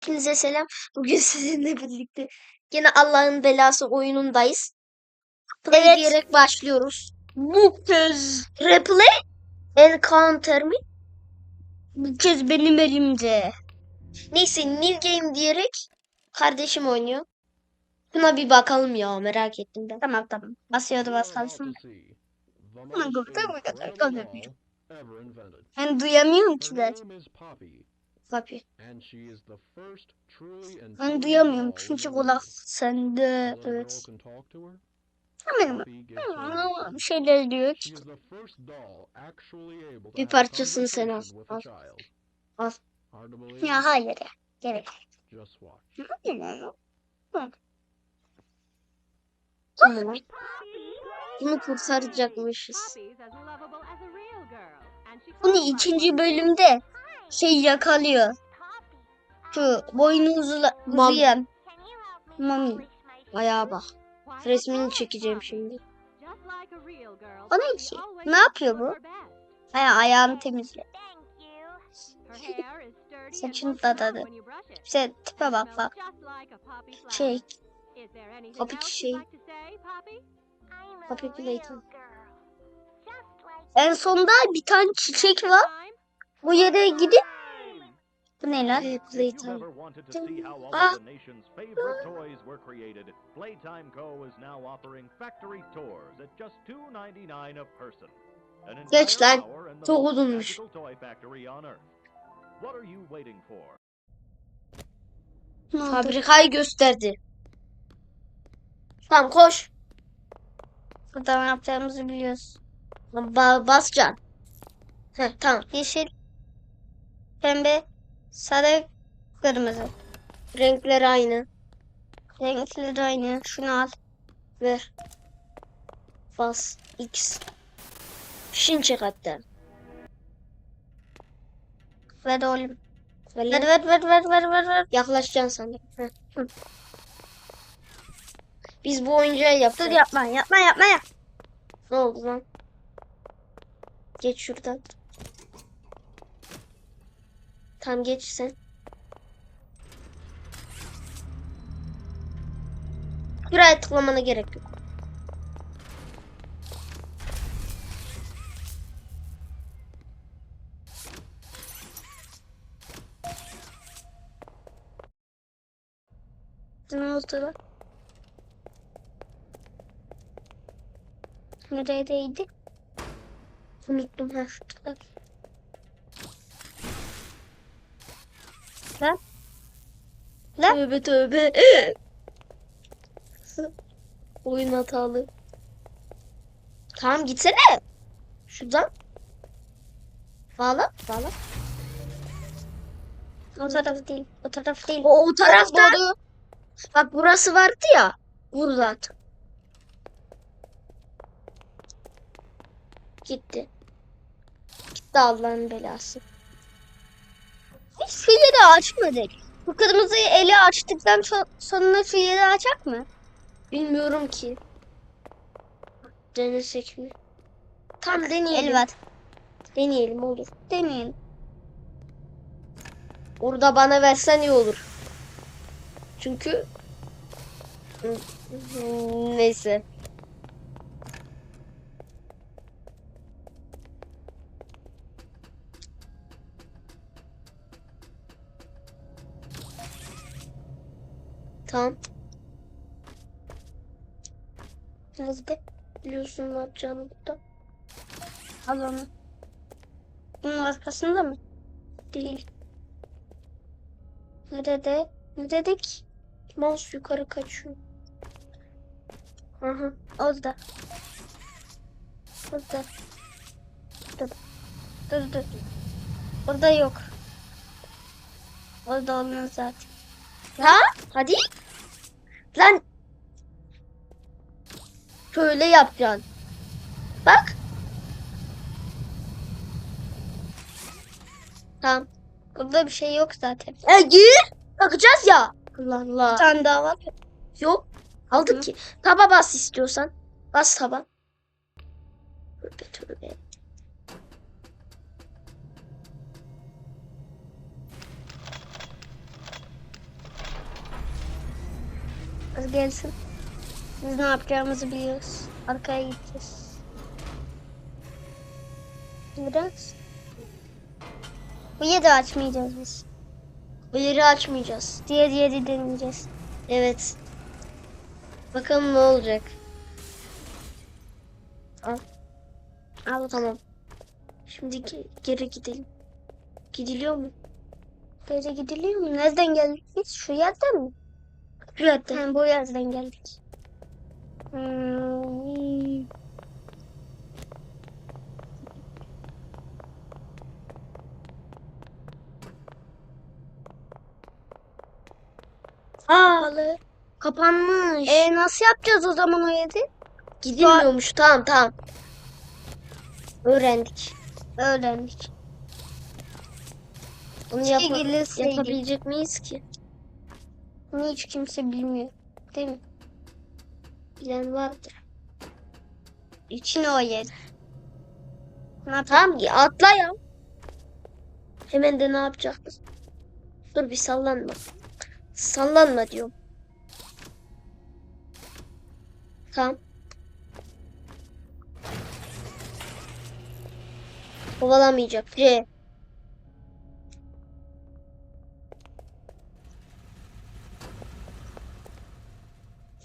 Hepinize selam. Bugün sizinle birlikte yine Allah'ın belası oyunundayız. Play Evet. diyerek başlıyoruz. Bu kez, Replay Encounter mi? bu kez benim elimde. Neyse New Game diyerek kardeşim oynuyor. Buna bir bakalım ya merak ettim ben. Tamam tamam. Basıyordu bas kalsın. Ben duyamıyorum ki de. Kapı. Ben duyamıyorum çünkü kulak sende. Evet. Tamam. Ama Bir şeyler diyor. Bir parçasını sen al. Al. Al. Ya hayır ya. Gerek. Tamam. Bunu kurtaracakmışız. Bunu ikinci bölümde şey yakalıyor. Şu boynu uzula, uzayan. Mami. Ayağa bak. Resmini çekeceğim şimdi. O ne ki? Ne yapıyor bu? Aya ayağını temizle. Saçını dadadı. İşte tipe bak bak. Şey. Kapı çiçeği. Kapı Playtime. En sonda bir tane çiçek var. Bu yere gidip bu ne lan? Hey, Playtime. Ah. Playtime Co. is now offering factory tours at just $2.99 a person. Geç lan. Çok uzunmuş. oldu? Fabrikayı gösterdi. Tamam koş. Burada ne yapacağımızı biliyoruz. Ba basacaksın. Heh, tamam. Yeşil, pembe, sarı, kırmızı. Renkleri aynı. Renkleri aynı. Şunu al. Ver. Bas. X. Fişini çek hatta. Ver oğlum. Ver Ver ver ver ver ver ver ver. Yaklaşacaksın. Heh. Hı. Biz bu oyuncağı Dur yaptık. yapma yapma yapma yap. Ne oldu lan? Geç şuradan. Tam geç sen. Buraya tıklamana gerek yok. Ne oldu lan? Neredeydi? Unuttum ha. Lan. Lan. Tövbe tövbe. Oyun hatalı. Tamam gitsene. Şuradan. Bağla. Bağla. O taraf değil. O taraf değil. O, o tarafta. Doğru. Bak burası vardı ya. Buradan. Gitti. Gitti Allah'ın belası. Şu yeri açmadık. Bu kırmızıyı eli açtıktan so- sonra şu yeri açak mı? Bilmiyorum ki. Denesek mi? Tam deneyelim. El var. Deneyelim olur. Deneyin. Orada bana versen iyi olur. Çünkü neyse. Tamam. Nerede? Biliyorsun ne yapacağını burada. Al onu. Bunun arkasında mı? Değil. Nerede? Ne dedik? Mouse yukarı kaçıyor. Aha. Orada. Orada. Dur. Dur dur. Orada yok. Orada olmaz zaten. Ha? Hadi. Lan. Şöyle yapacaksın. Bak. Tamam. Burada bir şey yok zaten. E gir. Bakacağız ya. Allah Allah. Bir tane daha var. Yok. Aldık ki. Taba bas istiyorsan. Bas taba. Tövbe tövbe. Az gelsin. Biz ne yapacağımızı biliyoruz. Arkaya gideceğiz. Biraz. Bu yedi açmayacağız biz. Bu yeri açmayacağız. Diğer yedi deneyeceğiz. Evet. Bakalım ne olacak. Al Tamam. Şimdi ge- geri gidelim. Gidiliyor mu? Geri gidiliyor mu? Nereden geldik biz? Şu yerden mi? Dakika. Ha, bu yerden geldik. Hmm. Aa, kapanmış. E nasıl yapacağız o zaman o yedi? Gidilmiyormuş. Tamam tamam. Öğrendik. Öğrendik. Bunu gelirse yapabilecek miyiz ki? Bunu hiç kimse bilmiyor. Değil mi? Bilen vardır. İçine o yer. Yapalım? Tamam ya, atla ya. Hemen de ne yapacaktık? Dur bir sallanma. Sallanma diyorum. Tamam. Kovalamayacak. C.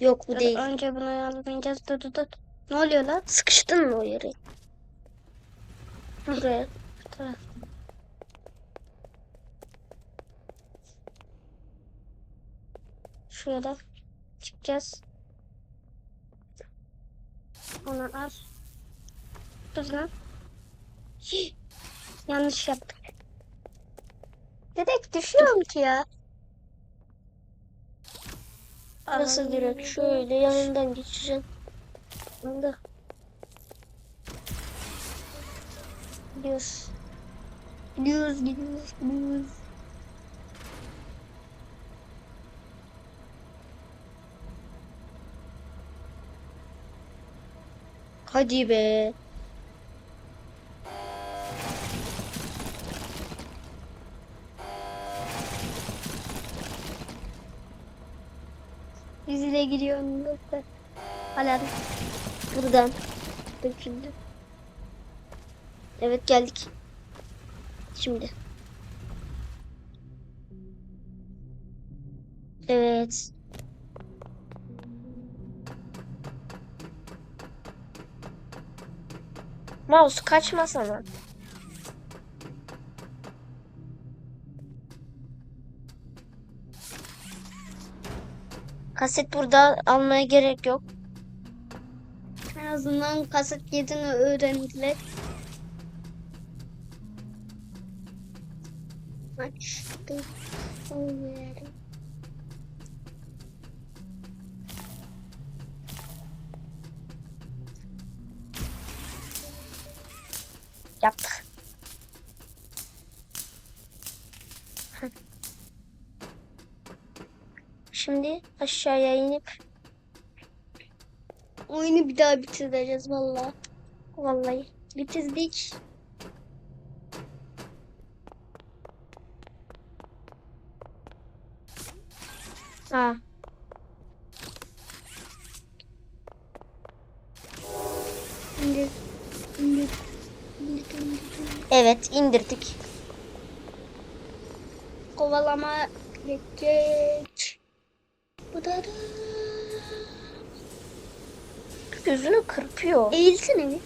Yok bu Dur, değil. Önce bunu almayacağız. Dur dur dur. Ne oluyor lan? Sıkıştın mı o yere? Buraya. Bu taraf. Şöyle çıkacağız. Onu al. Dur lan. Yanlış yaptık. Direkt düşüyorum ki ya. Nasıl direkt şöyle yanından geçeceğim. Yanında. Gidiyoruz. Gidiyoruz, gidiyoruz, gidiyoruz. Hadi be. Yüzüne giriyorum. Hala Buradan. Döküldü. Evet geldik. Şimdi. Evet. Mouse kaçmasana. Kaset burada almaya gerek yok. En azından kaset yediğini öğrendiler. Oynayalım. Yaptık. Şimdi aşağıya inip Oyunu bir daha bitireceğiz vallahi. vallahi Bitirdik. ha İndir. İndir. İndir. İndir. evet indirdik. Kovalama geçecek. Gözünü kırpıyor. Eğilsene bir.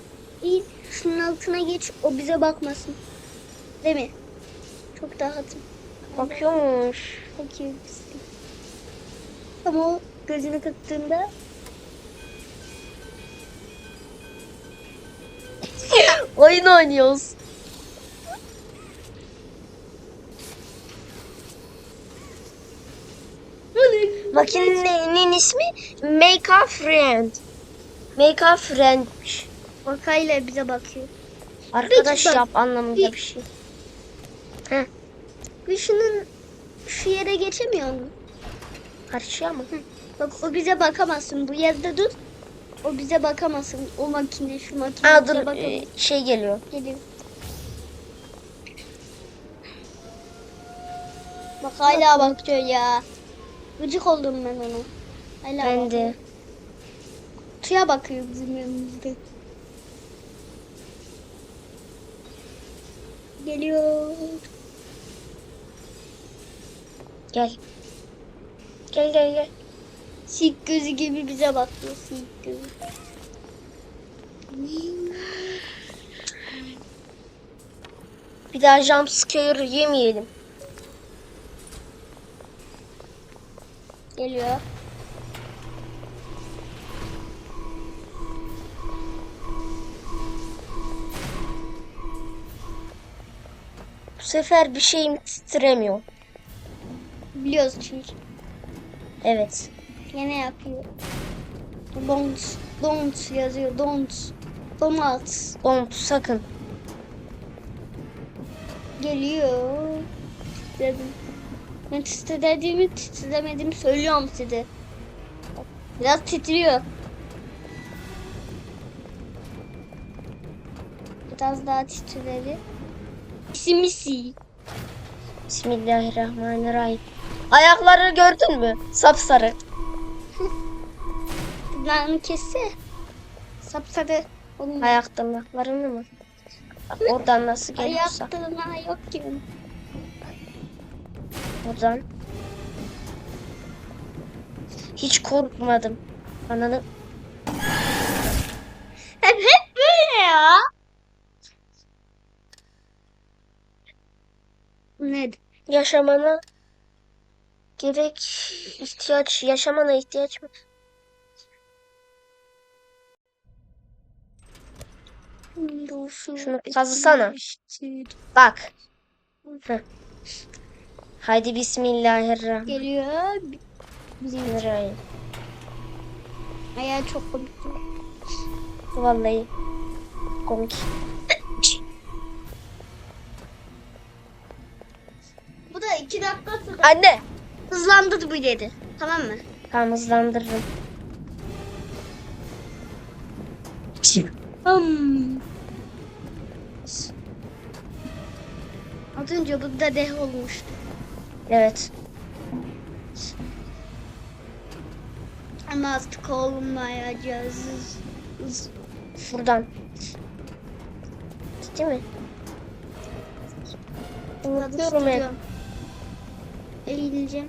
Eğil. Şunun altına geç. O bize bakmasın. Değil mi? Çok rahatım. Bakıyormuş. Pislik. Ama o gözünü kırptığında Oyun oynuyoruz. Makinenin ismi Make a Friend. Make a Friend'miş. bakayla bize bakıyor. Arkadaş bak- yap anlamında bir şey. Ve şunun şu yere geçemiyor mu? Karşıya mı? Bak o bize bakamasın. Bu yerde dur. O bize bakamasın. O makine şu makine Aa dur bakamaz. e, şey geliyor. Geliyor. Bak hala bakıyor ya. Gıcık oldum ben ona. Hala Ben de. Kutuya bakıyor bizim yanımızda. Geliyor. Gel. Gel gel gel. Sik gözü gibi bize bakıyor. Sik gözü. Bir daha jumpscare yemeyelim. Geliyor. Bu sefer bir şeyim titremiyor. Biliyoruz çünkü. Evet. Yine yapıyor. Don't, don't yazıyor. Don't. Don't. Don't sakın. Geliyor. Dedim. Ben titrediğimi titremediğimi söylüyorum size. Biraz titriyor. Biraz daha titredi. Misi misi. Bismillahirrahmanirrahim. Ayakları gördün mü? Sapsarı. Tırnağını kesse. Sapsarı. Onun Ayak tırnaklarını mı? Oradan nasıl geliyorsa. ayak tırnağı yok ki. Buradan. Hiç korkmadım. Ananı Hep, hep böyle ya. Ne? yaşamana gerek ihtiyaç yaşamana ihtiyaç mı? Şunu kazısana. Bak. Heh. Haydi bismillahirrahmanirrahim. Geliyor. Bismillahirrahmanirrahim. Ayağı çok komik. Vallahi komik. Bu da iki dakika sonra Anne. hızlandırdı bu dedi. Tamam mı? Tamam hızlandırırım. Hmm. Az önce bu da deh olmuştu. Evet. Ama artık olmayacağız. Buradan. Değil mi? Unutuyorum hep. Eğileceğim.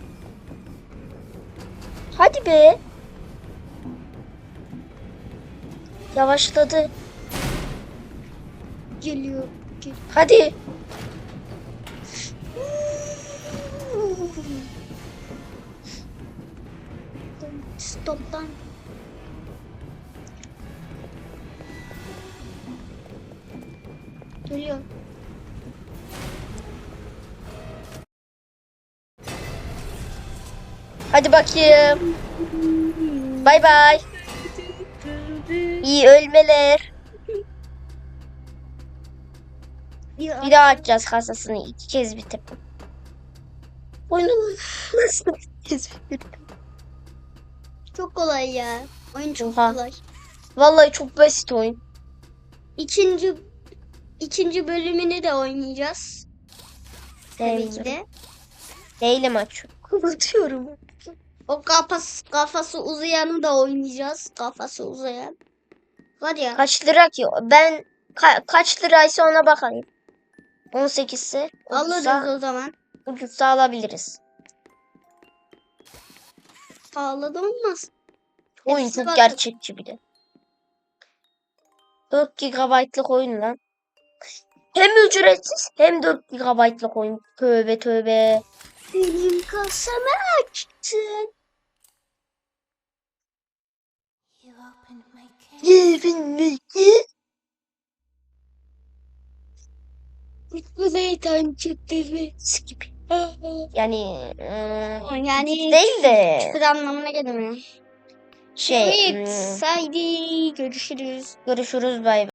Hadi be. Yavaşladı. Geliyor. Gel- Hadi. Stoptan. Geliyor. Hadi bakayım. Bay bay. İyi ölmeler. Bir daha açacağız kasasını iki kez bitirdim. Oyunun nasıl bitirdim? Çok kolay ya. Oyun çok Oha. kolay. Vallahi çok basit oyun. İkinci ikinci bölümünü de oynayacağız. Tabii ki de. Değilim açıyorum. Unutuyorum. O kafası, kafası uzayanı da oynayacağız. Kafası uzayan. Var ya. Kaç lira ki? Ben ka- kaç liraysa ona bakayım. 18 ise Alırız ucuzsa, o zaman. Ucuzsa alabiliriz. Da olmaz. Oyun Hepsi çok var. gerçekçi bir de. 4 GB'lık oyun lan. Hem ücretsiz hem 4 GB'lık oyun. Tövbe tövbe. Benim kasamı açtın. Bu zeytan çıktı mı? Skip. Yani ıı, Yani değil de küfür anlamına gelmiyor. şey Evet, ıı, haydi görüşürüz. görüşürüz bay bay.